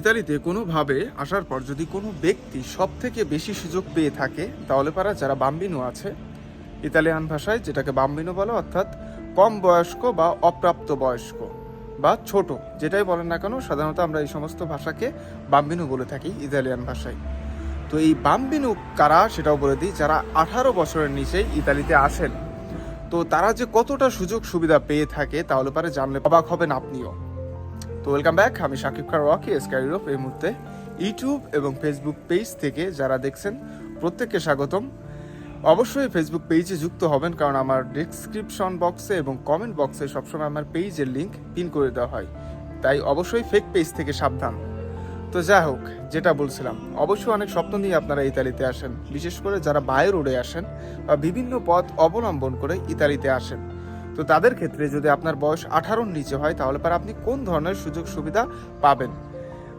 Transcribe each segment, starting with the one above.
ইতালিতে কোনোভাবে আসার পর যদি কোনো ব্যক্তি সব থেকে বেশি সুযোগ পেয়ে থাকে, তাহলে পারা যারা বাম্বিনো আছে, ইতালিয়ান ভাষায় যেটাকে বাম্বিনো বলে, অর্থাৎ কম বয়স্ক বা অপ্রাপ্ত বয়স্ক বা ছোট, যেটাই বলেন না কেন, সাধারণত আমরা এই সমস্ত ভাষাকে বাম্বিনো বলে থাকি ইতালিয়ান ভাষায়। তো এই বাম্বিনো কারা সেটাও বলে দিই, যারা আঠারো বছরের নিচেই ইতালিতে আসেন। তো তারা যে কতটা সুযোগ সুবিধা পেয়ে থাকে, তাহলে পারে জানলে অবাক হবেন আপনিও। তো ওয়েলকাম ব্যাক আমি শাকিব খান রকি এসকার ইউরোপ এই মুহূর্তে ইউটিউব এবং ফেসবুক পেজ থেকে যারা দেখছেন, প্রত্যেককে স্বাগতম। অবশ্যই ফেসবুক পেজে যুক্ত হবেন, কারণ আমার ডিসক্রিপশন বক্সে এবং কমেন্ট বক্সে সবসময় আমার পেজের লিঙ্ক পিন করে দেওয়া হয়। তাই অবশ্যই ফেক পেজ থেকে সাবধান। তো যাই হোক, যেটা বলছিলাম, অবশ্যই অনেক স্বপ্ন নিয়ে আপনারা ইতালিতে আসেন, বিশেষ করে যারা বায়ু রোডে আসেন বা বিভিন্ন পথ অবলম্বন করে ইতালিতে আসেন। তো তাদের ক্ষেত্রে যদি আপনার বয়স আঠারোর নিচে হয়, তাহলে পরে আপনি কোন ধরনের সুযোগ সুবিধা পাবেন?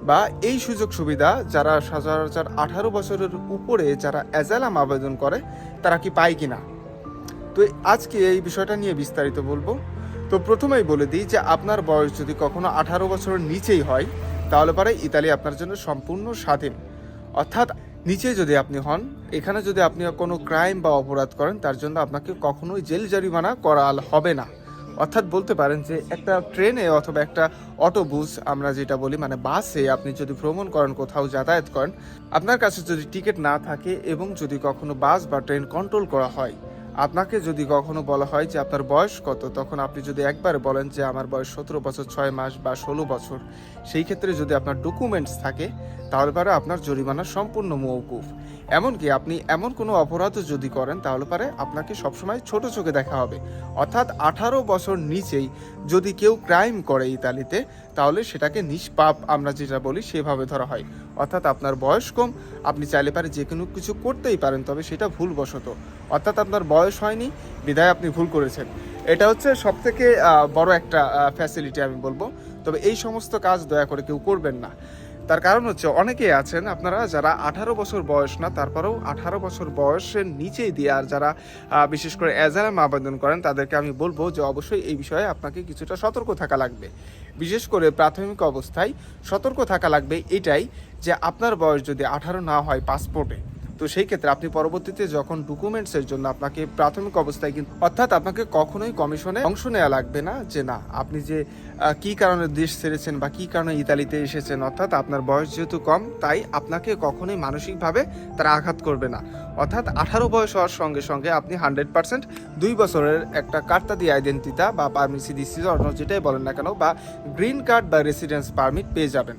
বা এই সুযোগ সুবিধা যারা সচরাচর আঠারো বছরের উপরে যারা অ্যাজালাম আবেদন করে, তারা কি পায় কিনা তো আজকে এই বিষয়টা নিয়ে বিস্তারিত বলব। তো প্রথমেই বলে দিই যে আপনার বয়স যদি কখনো আঠারো বছরের নিচেই হয়, তাহলে পরে ইতালি আপনার জন্য সম্পূর্ণ স্বাধীন। অর্থাৎ নিচে যদি আপনি হন, এখানে যদি আপনি কোনো ক্রাইম বা অপরাধ করেন, তার জন্য আপনাকে কখনোই জেল জরিমানা করা হবে না। অর্থাৎ বলতে পারেন যে একটা ট্রেনে অথবা একটা অটোবুস আমরা যেটা বলি মানে বাসে আপনি যদি ভ্রমণ করেন, কোথাও যাতায়াত করেন, আপনার কাছে যদি টিকিট না থাকে এবং যদি কখনো বাস বা ট্রেন কন্ট্রোল করা হয় আপনাকে যদি কখনো বলা হয় যে আপনার বয়স কত, তখন আপনি যদি একবার বলেন যে আমার বয়স সতেরো বছর, ছয় মাস বা ষোলো বছর, সেই ক্ষেত্রে যদি আপনার ডকুমেন্টস থাকে, তাহলে পরে আপনার জরিমানা সম্পূর্ণ মৌকুফ এমনকি আপনি এমন কোনো অপরাধও যদি করেন, তাহলে পারে আপনাকে সবসময় ছোট চোখে দেখা হবে। অর্থাৎ আঠারো বছর নিচেই যদি কেউ ক্রাইম করে ইতালিতে, তাহলে সেটাকে নিষ্পাপ আমরা যেটা বলি সেভাবে ধরা হয়। অর্থাৎ আপনার বয়স কম, আপনি চাইলে পারে যে কোনো কিছু করতেই পারেন, তবে সেটা ভুলবশত। অর্থাৎ আপনার বয়স হয়নি, বিদায় আপনি ভুল করেছেন। এটা হচ্ছে সবথেকে বড় একটা ফ্যাসিলিটি আমি বলব। তবে এই সমস্ত কাজ দয়া করে কেউ করবেন না। তার কারণ হচ্ছে অনেকেই আছেন আপনারা যারা আঠারো বছর বয়স না, তারপরেও আঠারো বছর বয়সের নিচেই দিয়ে আর যারা বিশেষ করে অ্যাজারাম আবেদন করেন, তাদেরকে আমি বলব যে অবশ্যই এই বিষয়ে আপনাকে কিছুটা সতর্ক থাকা লাগবে। বিশেষ করে প্রাথমিক অবস্থায় সতর্ক থাকা লাগবে এটাই যে আপনার বয়স যদি আঠারো না হয় পাসপোর্টে তো সেই ক্ষেত্রে আপনি পরবর্তীতে যখন ডকুমেন্টসের জন্য আপনাকে প্রাথমিক অবস্থায় কিন্তু অর্থাৎ আপনাকে কখনোই কমিশনে অংশ নেওয়া লাগবে না যে না, আপনি যে কি কারণে দেশ ছেড়েছেন বা কি কারণে ইতালিতে এসেছেন, অর্থাৎ আপনার বয়স যেহেতু কম, তাই আপনাকে কখনোই মানসিকভাবে তারা আঘাত করবে না। অর্থাৎ আঠারো বয়স হওয়ার সঙ্গে সঙ্গে আপনি হান্ড্রেড পার্সেন্ট দুই বছরের একটা কার্তা দিয়ে আইডেন্টিতা বা পারমিসি দিচ্ছি যেটাই বলেন না কেন, বা গ্রিন কার্ড বা রেসিডেন্স পারমিট পেয়ে যাবেন।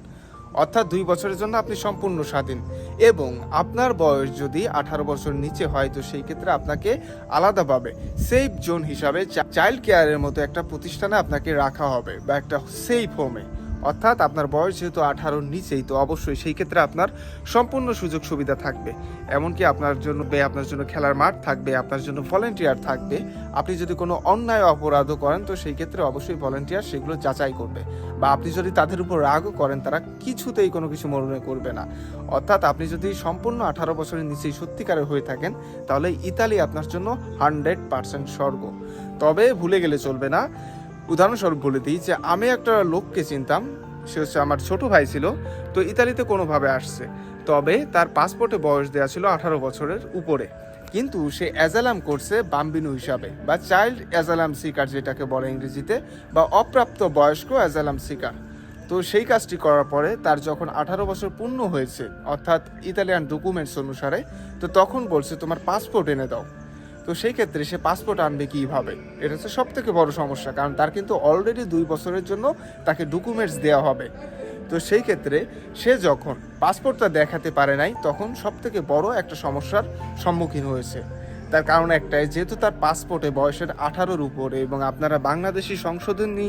অর্থাৎ দুই বছরের জন্য আপনি সম্পূর্ণ স্বাধীন। এবং আপনার বয়স যদি আঠারো বছর নিচে হয়, তো সেই ক্ষেত্রে আপনাকে আলাদাভাবে সেফ জোন হিসাবে চাইল্ড কেয়ারের মতো একটা প্রতিষ্ঠানে আপনাকে রাখা হবে বা একটা সেফ হোমে অর্থাৎ আপনার বয়স যেহেতু আঠারোর নিচেই, তো অবশ্যই সেই ক্ষেত্রে আপনার সম্পূর্ণ সুযোগ সুবিধা থাকবে। এমনকি আপনার জন্য আপনার জন্য খেলার মাঠ থাকবে, আপনার জন্য ভলেন্টিয়ার থাকবে। আপনি যদি কোনো অন্যায় অপরাধও করেন, তো সেই ক্ষেত্রে অবশ্যই ভলেন্টিয়ার সেগুলো যাচাই করবে। বা আপনি যদি তাদের উপর রাগও করেন, তারা কিছুতেই কোনো কিছু মনে করবে না। অর্থাৎ আপনি যদি সম্পূর্ণ আঠারো বছরের নিচেই সত্যিকারের হয়ে থাকেন, তাহলে ইতালি আপনার জন্য হান্ড্রেড পার্সেন্ট স্বর্গ। তবে ভুলে গেলে চলবে না উদাহরণস্বরূপ বলে দিই যে আমি একটা লোককে চিনতাম, সে হচ্ছে আমার ছোট ভাই ছিল, তো ইতালিতে কোনোভাবে আসছে। তবে তার পাসপোর্টে বয়স দেওয়া ছিল আঠারো বছরের উপরে। কিন্তু সে অ্যাজালাম করছে বাম্বিনু হিসাবে, বা চাইল্ড অ্যাজালাম সিকার যেটাকে বলে ইংরেজিতে, বা অপ্রাপ্ত বয়স্ক অ্যাজালাম সিকার। তো সেই কাজটি করার পরে তার যখন আঠারো বছর পূর্ণ হয়েছে, অর্থাৎ ইতালিয়ান ডকুমেন্টস অনুসারে, তো তখন বলছে, তোমার পাসপোর্ট এনে দাও। তো সেই ক্ষেত্রে সে পাসপোর্ট আনবে কীভাবে? এটা হচ্ছে সব থেকে বড় সমস্যা, কারণ তার কিন্তু অলরেডি দুই বছরের জন্য তাকে ডকুমেন্টস দেওয়া হবে। তো সেই ক্ষেত্রে সে যখন পাসপোর্টটা দেখাতে পারে নাই, তখন সব থেকে বড় একটা সমস্যার সম্মুখীন হয়েছে। তার কারণ একটাই, যেহেতু তার পাসপোর্টে বয়সের আঠারোর উপরে এবং আপনারা বাংলাদেশি সংশোধনী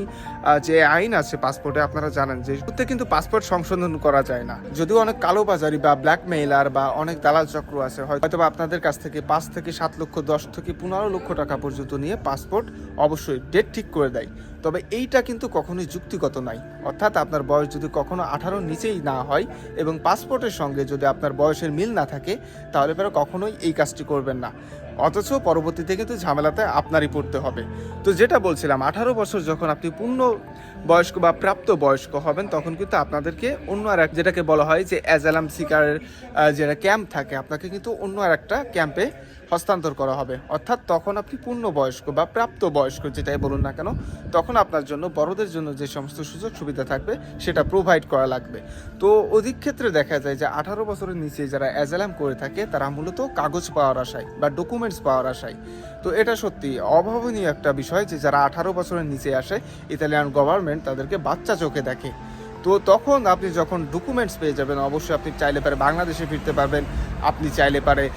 যে আইন আছে পাসপোর্টে, আপনারা জানেন যে সত্যি কিন্তু পাসপোর্ট সংশোধন করা যায় না। যদিও অনেক কালোবাজারি বা ব্ল্যাকমেইলার বা অনেক দালাল চক্র আছে, হয়তো আপনাদের কাছ থেকে পাঁচ থেকে সাত লক্ষ, দশ থেকে পনেরো লক্ষ টাকা পর্যন্ত নিয়ে পাসপোর্ট অবশ্যই ডেট ঠিক করে দেয়। তবে এইটা কিন্তু কখনোই যুক্তিগত নয়। অর্থাৎ আপনার বয়স যদি কখনো আঠারোর নিচেই না হয় এবং পাসপোর্টের সঙ্গে যদি আপনার বয়সের মিল না থাকে, তাহলে পরে কখনোই এই কাজটি করবেন না। অথচ পরবর্তীতে কিন্তু ঝামেলাতে আপনারই পড়তে হবে। তো যেটা বলছিলাম, আঠারো বছর যখন আপনি পূর্ণ বয়স্ক বা প্রাপ্ত বয়স্ক হবেন, তখন কিন্তু আপনাদেরকে অন্য আর এক যেটাকে বলা হয় যে অ্যাজালাম সিকারের যেটা ক্যাম্প থাকে, আপনাকে কিন্তু অন্য আর একটা ক্যাম্পে হস্তান্তর করা হবে। অর্থাৎ তখন আপনি পূর্ণ বয়স্ক বা প্রাপ্ত বয়স্ক যেটাই বলুন না কেন, তখন আপনার জন্য, বড়দের জন্য যে সমস্ত সুযোগ সুবিধা থাকবে, সেটা প্রোভাইড করা লাগবে। তো অধিক ক্ষেত্রে দেখা যায় যে আঠারো বছরের নিচে যারা অ্যাজালাম করে থাকে, তারা মূলত কাগজ পাওয়ার আশায় বা ডকুমেন্টস পাওয়ার আশায়। তো এটা সত্যি অভাবনীয় একটা বিষয় যে যারা আঠারো বছরের নিচে আসে ইতালিয়ান গভর্নমেন্ট তাদেরকে বাচ্চা চোখে দেখে। তো তখন আপনি যখন ডকুমেন্টস পেয়ে যাবেন, অবশ্যই আপনি চাইলে পারে বাংলাদেশে ফিরতে পারবেন। আপনি চাইলে পারে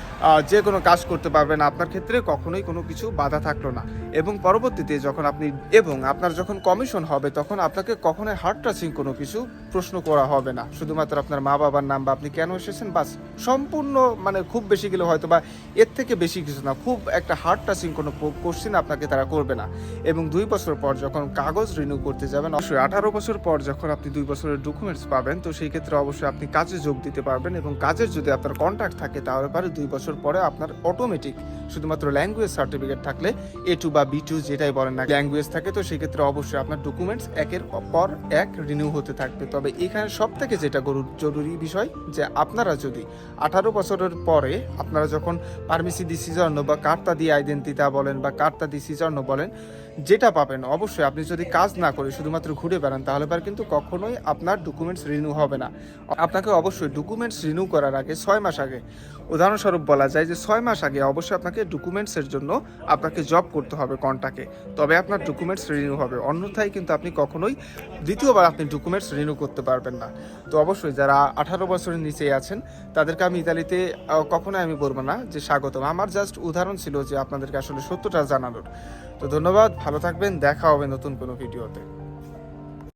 যে কোনো কাজ করতে পারবেন। আপনার ক্ষেত্রে কখনোই কোনো কিছু বাধা থাকল না। এবং পরবর্তীতে যখন আপনি, এবং আপনার যখন কমিশন হবে, তখন আপনাকে কখনোই হার্ট টাচিং কোনো কিছু প্রশ্ন করা হবে না। শুধুমাত্র আপনার মা বাবার নাম বা আপনি কেন এসেছেন? বাস, সম্পূর্ণ মানে খুব বেশি গেলে হয়তো বা এর থেকে বেশি কিছু না। খুব একটা হার্ট টাচিং কোনো কোশ্চিন আপনাকে তারা করবে না। এবং দুই বছর পর যখন কাগজ রিনিউ করতে যাবেন, অবশ্যই আঠারো বছর পর যখন আপনি দুই বছরের ডকুমেন্টস পাবেন, তো সেই ক্ষেত্রে অবশ্যই আপনি কাজে যোগ দিতে পারবেন। এবং কাজের যদি আপনার কন্ট্যাক্ট থাকে তাহলে পারে দুই বছর পরে আপনার অটোমেটিক শুধুমাত্র ল্যাঙ্গুয়েজ সার্টিফিকেট থাকলে এ টু বা বি টু যেটাই বলেন না ল্যাঙ্গুয়েজ থাকে, তো সেক্ষেত্রে অবশ্যই আপনার ডকুমেন্টস একের পর এক রিনিউ হতে থাকবে। তবে এখানে সব থেকে যেটা জরুরি বিষয়, যে আপনারা যদি আঠারো বছরের পরে আপনারা যখন পারমিসি ডিসিজন বা কার্তা দিয়ে আইডেন্টিটা বলেন বা কার্তা ডিসিজন বলেন যেটা পাবেন, অবশ্যই আপনি যদি কাজ না করে শুধুমাত্র ঘুরে বেড়ান, তাহলে পার কিন্তু কখনোই আপনার ডকুমেন্টস রিনিউ হবে না। আপনাকে অবশ্যই ডকুমেন্টস রিনিউ করার আগে ছয় মাস আগে, উদাহরণস্বরূপ বলা যায় যে ছয় মাস আগে অবশ্যই আপনাকে ডকুমেন্টসের জন্য আপনাকে জব করতে হবে কন্টাকে। তবে আপনার ডকুমেন্টস রিনিউ হবে, অন্যথায় কিন্তু আপনি কখনোই দ্বিতীয়বার আপনি ডকুমেন্টস রিনিউ করতে পারবেন না। তো অবশ্যই যারা আঠারো বছরের নিচে আছেন, তাদেরকে আমি ইতালিতে কখনোই আমি বলব না যে স্বাগতম। আমার জাস্ট উদাহরণ ছিল যে আপনাদেরকে আসলে সত্যটা জানানোর। তো ধন্যবাদ ভালো থাকবেন দেখা হবে নতুন কোনো ভিডিওতে।